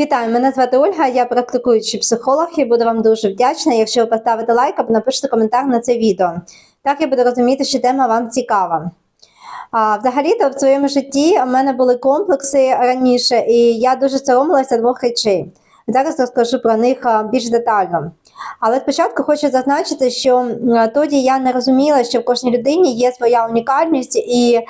Вітаю, мене звати Ольга, я практикуючий психолог і буду вам дуже вдячна, якщо ви поставите лайк або напишете коментар на це відео. Так я буду розуміти, що тема вам цікава. А, взагалі-то в своєму житті у мене були комплекси раніше, і я дуже соромилася двох речей. Зараз розкажу про них більш детально. Але спочатку хочу зазначити, що тоді я не розуміла, що в кожній людині є своя унікальність, і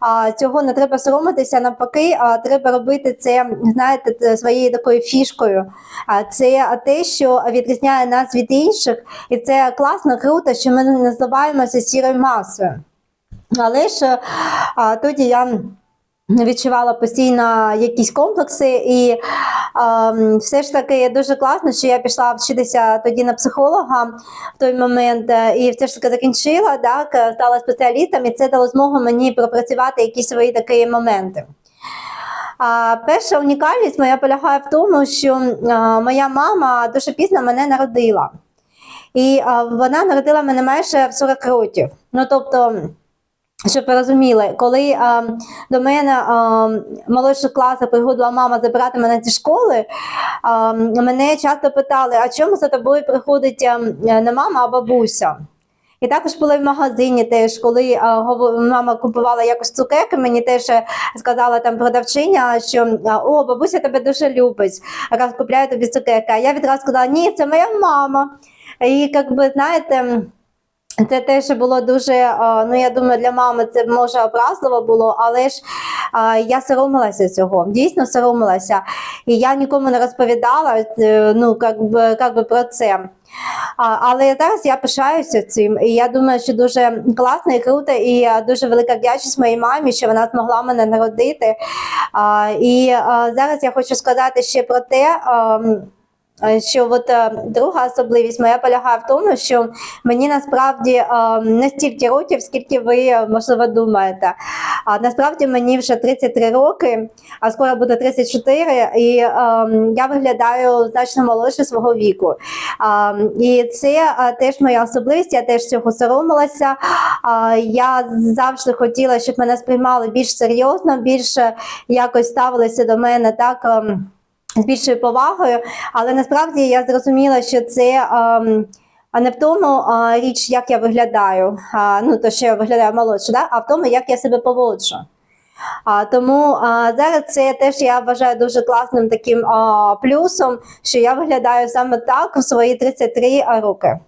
а, цього не треба соромитися. Навпаки, а, треба робити це, знаєте, своєю такою фішкою. А це те, що відрізняє нас від інших, і це класно, круто, що ми не здаваємося сірою масою. Але ж а, тоді я відчувала постійно якісь комплекси, і а, все ж таки дуже класно, що я пішла вчитися тоді на психолога в той момент, е, і все ж таки закінчила, так, е, стала спеціалістом, і це дало змогу мені пропрацювати якісь свої такі моменти. А, перша унікальність моя полягає в тому, що а, моя мама дуже пізно мене народила. І а, вона народила мене майже в 40 років. Ну, тобто, щоб ви розуміли, коли а, до мене а, в молодших приходила мама забирати мене зі школи, а, мене часто питали, а чому за тобою приходить а, не мама, а бабуся? І також були в магазині теж, коли а, мама купувала якось цукерки, мені теж сказала там продавчиня, що о, бабуся тебе дуже любить, раз купляє тобі цукерки. А я відразу сказала, ні, це моя мама. І як би, знаєте, це теж було дуже, ну я думаю, для мами це може образливо було, але ж я соромилася цього, дійсно соромилася. І я нікому не розповідала е, ну, як би, як би про це. Але зараз я пишаюся цим, і я думаю, що дуже класно і круто, і дуже велика вдячність моїй мамі, що вона змогла мене народити. І зараз я хочу сказати ще про те. Е, що от е, друга особливість моя полягає в тому, що мені насправді е, не стільки років, скільки ви можливо думаєте. А насправді мені вже 33 роки, а скоро буде 34, і я виглядаю значно молодше свого віку. І це теж моя особливість, я теж цього соромилася. Я завжди хотіла, щоб мене сприймали більш серйозно, більше якось ставилися до мене так. З більшою повагою, але насправді я зрозуміла, що це ем, а не в тому а, річ, як я виглядаю, а, ну то що я виглядаю молодше, да? а в тому, як я себе поводжу. А, тому а, зараз це теж я вважаю дуже класним таким а, плюсом, що я виглядаю саме так у свої 33 роки.